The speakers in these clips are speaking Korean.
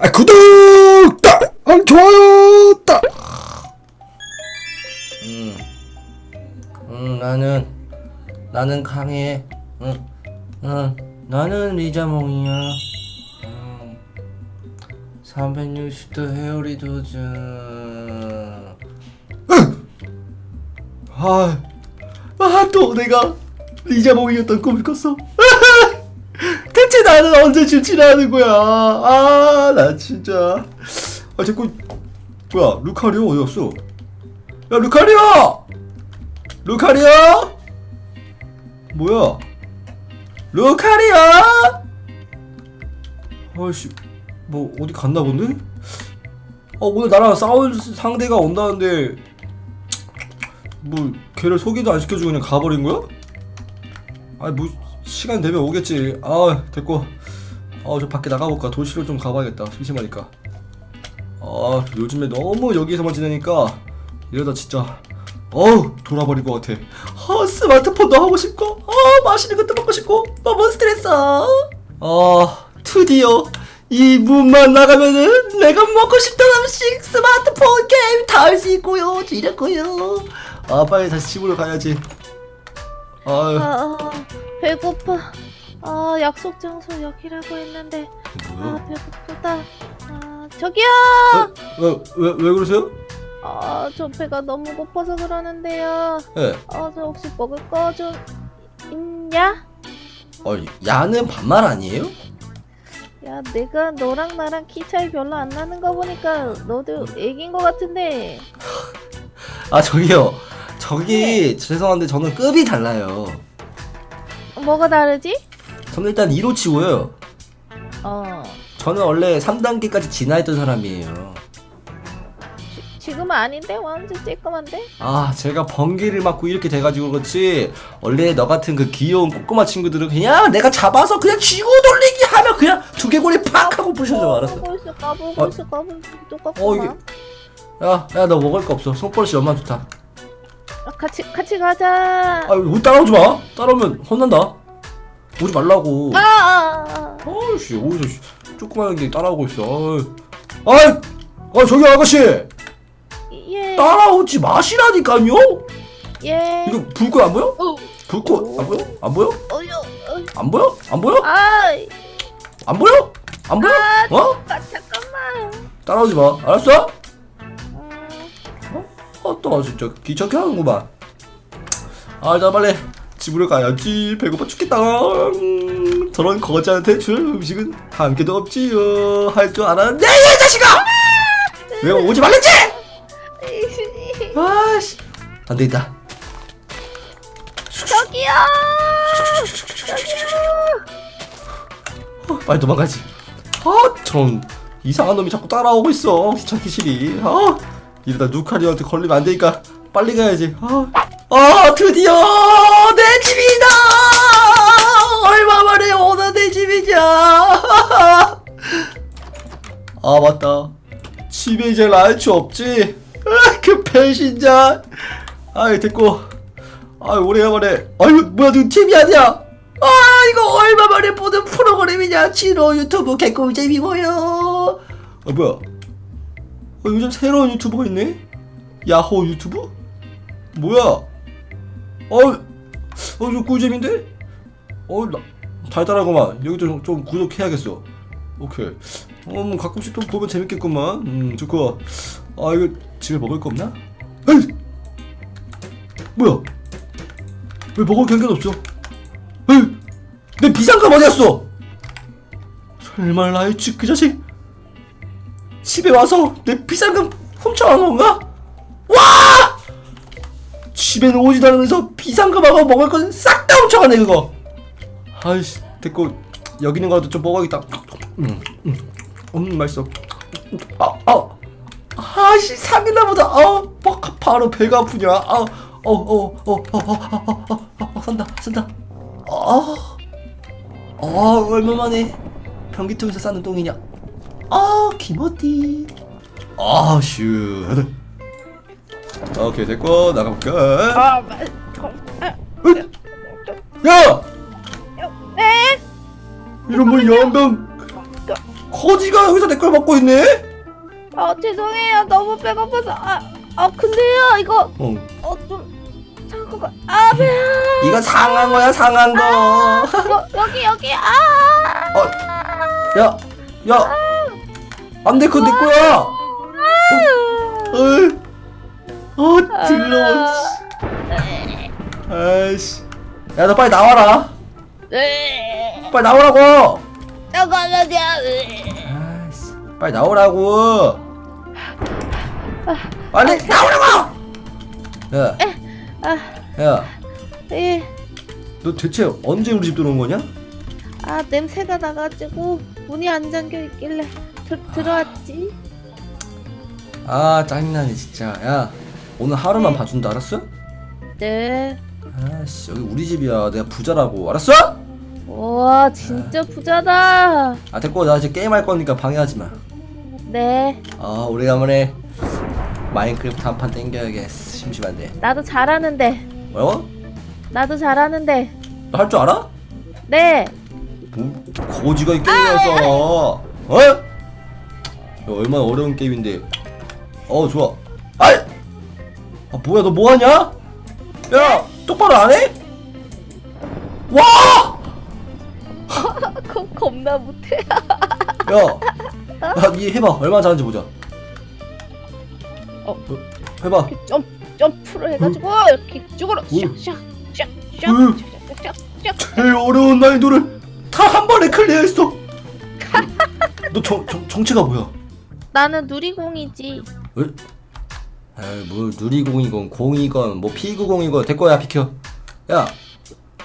아 구독 딱 아, 좋아요 딱 응. 응, 나는 나는 강해. 응. 응. 나는 리자몽이야. 응. 360도 헤어리 도전. 아, 아, 또 내가 리자몽이었던 꿈을 꿨어. 나는 언제 질질하는 거야? 아, 나 진짜. 아, 자꾸 뭐야? 루카리오 어디 갔어? 야, 루카리오! 루카리오! 뭐야? 루카리오! 아이씨, 뭐 어디 갔나 본데? 어, 오늘 나랑 싸울 상대가 온다는데 뭐 걔를 소개도 안 시켜주고 그냥 가버린 거야? 아니 뭐 시간 되면 오겠지. 아 됐고. 아저 밖에 나가볼까? 도시로 좀 가봐야겠다. 심심하니까. 아 요즘에 너무 여기서만 지내니까 이러다 진짜. 어우 돌아버릴 것 같아. 아 스마트폰도 하고 싶고 아 맛있는 것도 먹고 싶고 너무 스트레스. 아 드디어 이 문만 나가면은 내가 먹고 싶던 음식 스마트폰 게임 다 할 수 있고요. 이랬고요. 아 빨리 다시 집으로 가야지. 아유 아, 아, 배고파. 아, 약속 장소 여기라고 했는데. 뭐야? 아, 배고프다. 아, 저기요! 왜, 왜, 왜 그러세요? 아, 저 배가 너무 고파서 그러는데요. 예. 아, 저 혹시 먹을 거 좀 있냐? 어, 야는 반말 아니에요? 야, 내가 너랑 나랑 키 차이 별로 안 나는 거 보니까 너도 애기인 거 같은데. 아, 저기요. 저기 죄송한데 저는 급이 달라요. 뭐가 다르지? 저는 일단 2로 치고요. 어, 저는 원래 3단계까지 진화했던 사람이에요. 지, 지금은 아닌데? 완전 쬐끔한데? 아, 제가 번개를 맞고 이렇게 돼가지고 그렇지. 원래 너 같은 그 귀여운 꼬꼬마 친구들은 그냥 내가 잡아서 그냥 쥐고 돌리기 하면 그냥 두개골이 팍 하고 부셔져 알았어. 까불고 있어, 까불고 어. 있어, 까불고 있어. 어, 똑같구만. 이게. 야, 야, 너 먹을 거 없어. 손버릇이 얼마나 좋다. 아, 같이, 같이 가자. 아, 왜 따라오지 마. 따라오면 혼난다. 오지 말라고. 아, 아, 아. 어디서 씨, 조그마한 게 따라오고 있어. 아이, 아 저기 아가씨 예. 따라오지 마시라니까요. 예. 이거 불꽃 안 보여? 어. 불꽃 안 보여? 안 보여? 어여. 어. 안 보여? 안 보여? 아이. 안 보여? 안 보여? 아, 어? 아, 잠깐만. 따라오지 마. 알았어? 음, 아또 진짜 귀찮게 하는구만. 아, 나 빨리 집으로 가야지. 배고파 죽겠다. 음, 저런 거지한테 줄 음식은 한 개도 없지요. 할 줄 알았는데 이 자식아! 왜 오지 말랬지? 아씨, 안 되겠다. 저기요. 어, 빨리 도망가지. 아, 저런 이상한 놈이 자꾸 따라오고 있어. 귀찮기 싫이. 아, 이러다 누카리한테 걸리면 안 되니까 빨리 가야지. 아, 아 드디어 내 집이다. 얼마 만에 오는 내 집이냐. 아 맞다. 집에 이제 라이츠 없지. 아, 그 배신자. 아이 됐고. 아 오래간만에. 아유 뭐야 지금 TV 아니야? 아 이거 얼마 만에 보는 프로그램이냐 치로 유튜브 개꿀잼이고요 아 뭐야 어, 요즘 새로운 유튜버가 있네 야호 유튜브? 뭐야 어어 이거 꿀잼인데? 어 나, 달달하구만. 여기도 좀, 좀 구독해야겠어. 오케이. 어뭐 가끔씩 또 보면 재밌겠구만. 음 좋고. 아 이거 집에 먹을 거 없나? 에이! 뭐야? 왜 먹을 개도 없어? 에이, 내 비상금 어디 갔어? 설마 라이츠 그 자식 집에 와서 내 비상금 훔쳐간 건가? 와! 집에는 오지도 않으면서 비상금하고 먹을 건 싹 다 훔쳐가네 그거 아이씨 됐고 여기 있는 거라도 좀 먹어야겠다 음, 음, 음 맛있어 아, 아, 아씨 사귀나 보다 아, 막 바로 배가 아프냐 아, 어, 어, 어, 어, 어, 어, 어, 어, 어, 산다, 산다. 아, 아, 얼마 만에 변기통에서 싸는 똥이냐? 아, 김어띠. 아, 슈. 오케이, 됐고, 나가볼까? 아, 마- 저- 아, 야! 네. 이런 뭐 연병 거지가 여기서 내 걸 먹고 있네? 아 죄송해요 너무 배고파서 아, 아 근데요 이거 어. 어 좀 잠깐만 아 배야 이거 상한 거야 상한 거. 여, 여기 여기 아 어, 야, 야, 안돼 그거 내 거야. 어이. 어 더러워 아이씨 야, 너 빨리 나와라. 네. 빨리 나오라고. 잠깐만요 아이씨, 빨리 나오라고. 빨리 나오라고. 야, 아, 야, 예. 너 대체 언제 우리 집 들어온 거냐? 아 냄새가 나가지고 문이 안 잠겨 있길래 들, 들어왔지 아, 짜증나네 진짜. 야, 오늘 하루만 봐준다 알았어? 네 아씨, 여기 우리 집이야. 내가 부자라고 알았어? 와 진짜 부자다 아, 됐고 나 이제 게임 할 거니까 방해하지 마. 네 아, 오래간만에 마인크래프트 한 판 땡겨야겠어. 심심한데. 나도 잘하는데 뭐라고? 나도 잘하는데 너할줄 알아? 네 뭐, 거지가 이 게임이어서 어? 야, 얼마나 어려운 게임인데 어 좋아 아이 아 뭐야 너 뭐하냐? 야 똑바로 안 해? 와! 겁, 겁나 못해 야, 야, 니 해봐. 얼마나 잘하는지 보자. 어. 해봐. 점, 점프를 해가지고 이렇게 쪽으로 응. 샥샥샥샥샥샥 제일 어려운 난이도를 다 한 번에 클리어했어. 너 정, 정, 정체가 뭐야? 나는 누리공이지 왜? 에이, 뭘 누리공이건 공이건 뭐 피구공이건 됐거야 비켜. 야,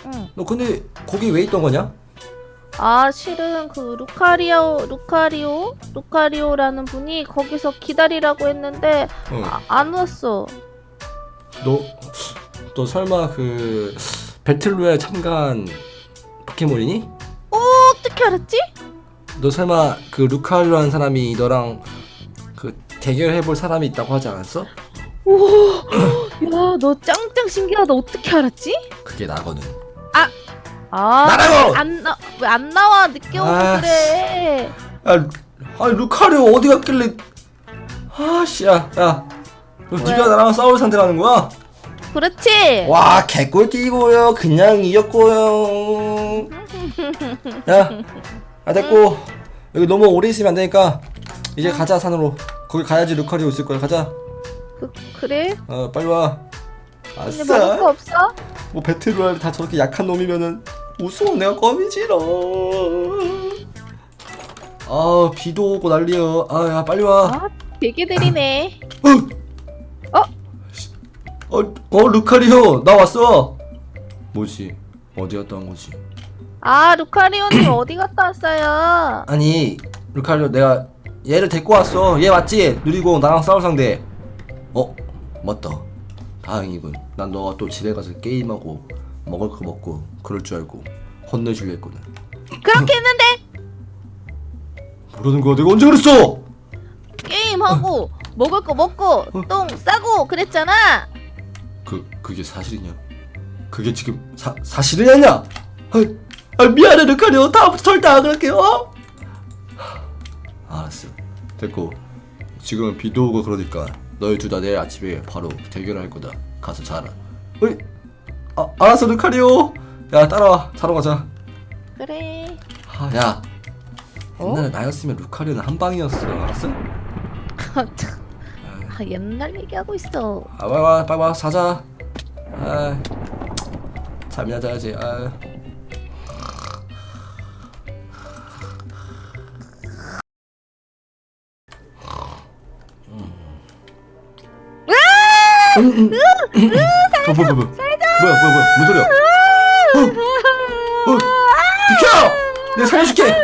응. 너 근데 거기 왜 있던 거냐? 아 실은 그 루카리오 루카리오 루카리오라는 분이 거기서 기다리라고 했는데 응. 아, 안 왔어 너, 너 설마 그 배틀로얄 참가한 포켓몬이니? 어떻게 알았지? 너 설마 그 루카리오라는 사람이 너랑 그 대결해볼 사람이 있다고 하지 않았어? 야너 짱짱 신기하다 어떻게 알았지? 그게 나거든. 아 나라고! 안나 왜 안 나와 늦게 오고 아, 그래 야, 아니 루카리오 어디 갔길래? 아씨, 야, 야, 너 네가 나랑 싸울 상대라는 거야? 그렇지 와, 개꿀띠고요. 그냥 이겼고요. 야, 아 됐고 여기 너무 오래 있으면 안 되니까 이제 가자 산으로. 거기 가야지 루카리오 있을 거야. 가자. 그, 그래? 어, 빨리 와. 근데 먹을 거 아싸. 없어? 뭐 배틀로얄 다 저렇게 약한 놈이면은 우스워 내가 껌이지롱. 아 비도 오고 난리야. 아야 빨리 와. 아 되게 느리네 어, 어 루카리오 나 왔어. 뭐지? 어디 갔다 온 거지? 아 루카리오님 어디 갔다 왔어요? 아니 루카리오 내가 얘를 데리고 왔어. 얘 맞지? 누리고 나랑 싸울 상대. 어 맞다. 다행이군. 난 너가 또 집에 가서 게임하고 먹을 거 먹고 그럴 줄 알고 혼내주려 했거든. 그렇게 했는데 뭐라는 거야? 내가 언제 그랬어? 게임하고 먹을 거 먹고 똥 싸고 그랬잖아 그 그게 사실이냐? 그게 지금 사 사실이냐? 아, 아 미안해 루카리오 다음부터 절대 안 그럴게요. 알았어. 됐고 지금은 비도 오고 그러니까 너희 둘 다 내일 아침에 바로 대결할 거다. 가서 자라. 어이, 아 알았어 루카리오. 야 따라와 자러 가자. 그래 아, 야 어? 옛날에 나였으면 루카리오는 한 방이었어. 알았어? 아 옛날 얘기하고 있어 아 빨리 와 빨리 와 자자. 아 잠이나 자야지. 아. 음, 음. 어, 뭐야, 뭐야, 뭐야. 뭐야, 뭐야, 뭐야. 뭔 소리야? 어, 어, 비켜! 내가 살려줄게!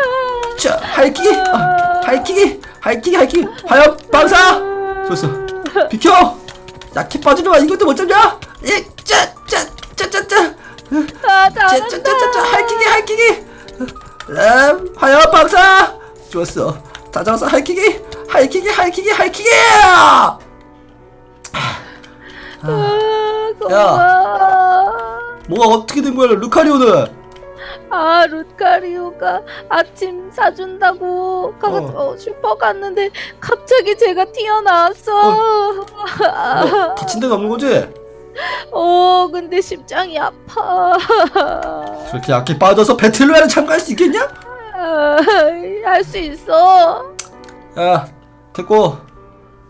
자, 할퀴기! 아, 할퀴기! 할퀴기, 할퀴기! 화염, 방사! 좋았어. 비켜! 약해 빠지면 마 이것도 못 잡냐? 예, 짜, 짜, 짜, 짜, 짜! 아 짜, 짜, 짜, 짜, 짜, 할퀴기, 할퀴기! 음, 화염, 방사! 좋았어. 다 잡았어, 할퀴기! 할퀴기, 할퀴기, 할퀴기! 아, 고마워 뭐가 어떻게 된 거야, 루카리오는? 아 루카리오가 아침 사준다고 가, 어. 어. 슈퍼 갔는데 갑자기 제가 튀어나왔어. 뭐 다친 데는 없는 거지? 어 근데 심장이 아파. 그렇게 약해 빠져서 배틀로얄에 참가할 수 있겠냐? 할 수 있어. 야 됐고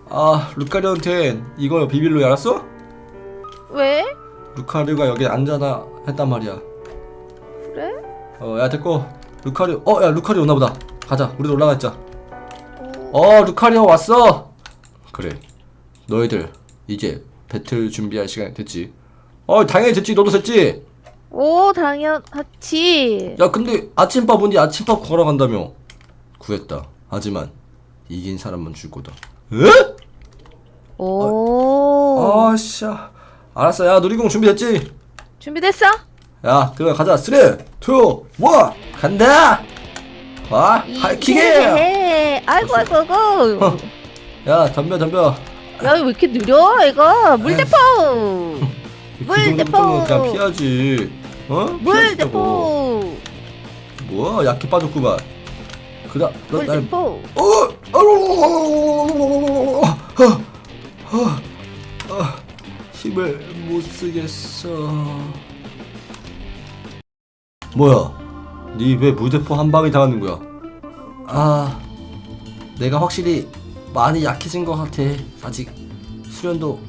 아 루카리한테 이걸 비밀로 알았어? 왜? 루카리가 여기 앉아나 했단 말이야. 그래? 어 야 됐고. 루카리 어야 루카리 오나 보다. 가자. 우리도 올라가자. 어, 어 루카리 형 왔어. 그래. 너희들 이제 배틀 준비할 시간 됐지? 어 당연히 됐지. 너도 됐지? 오 당연하지. 야 근데 아침밥 언니 아침밥 구하러 간다며. 구했다. 하지만 이긴 사람만 줄 거다. 에? 오. 아씨 알았어 야 놀이공 준비됐지? 준비됐어? 야 그럼 가자 3 2 1 간다 와 하이킥해 예. 아이고 아이고 아이고. 어. 야 덤벼 덤벼 야, 왜 이렇게 느려, 이거? 물대포! 물그 정도면 대포! 그냥 피하지 어? 물 피하시냐고. 대포! 뭐야 약해 빠졌구만 그다 물 너날 대포! 어, 아우, 아, 아, 아, 힘을 못 쓰겠어. 뭐야? 니왜 물대포 한 방에 당하는 거야? 아, 내가 확실히 많이 약해진 것 같아. 아직 수련도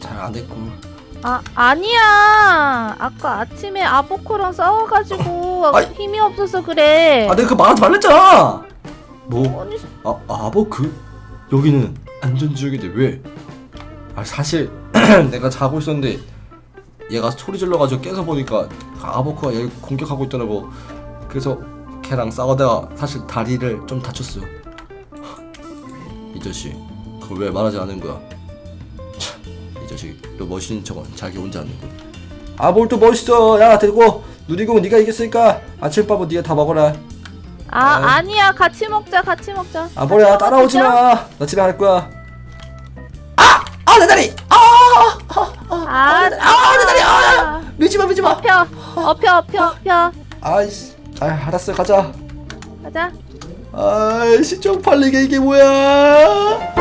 잘 안 됐고. 아, 아니야! 아까 아침에 아보코랑 싸워가지고 아이. 힘이 없어서 그래. 아, 내가 그 말하지 말랬잖아. 뭐? 아니, 아, 아버 그? 여기는 안전지역인데 왜? 아 사실 내가 자고 있었는데 얘가 소리 질러가지고 깨서 보니까 아버크가 얘를 공격하고 있더라고 그래서 걔랑 싸우다가 사실 다리를 좀 다쳤어 이 자식 그걸 왜 말하지 않은 거야 참, 이 자식 또 멋있는 척은 자기 혼자 하는 거야 아 뭘 또 멋있어 야 됐고 누리공은 네가 이겼으니까 아침밥은 네가 다 먹어라 아, 아. 아니야. 같이 먹자, 같이 먹자. 아 뭐야 따라오지 진짜? 마. 나 집에 갈 거야. 아, 아, 내 다리! 아! 밀지 마 밀지 마. 엎혀, 엎혀, 엎혀, 엎혀. 아이씨. 아 알았어 가자. 가자. 아이씨 좀 팔리게 이게 뭐야?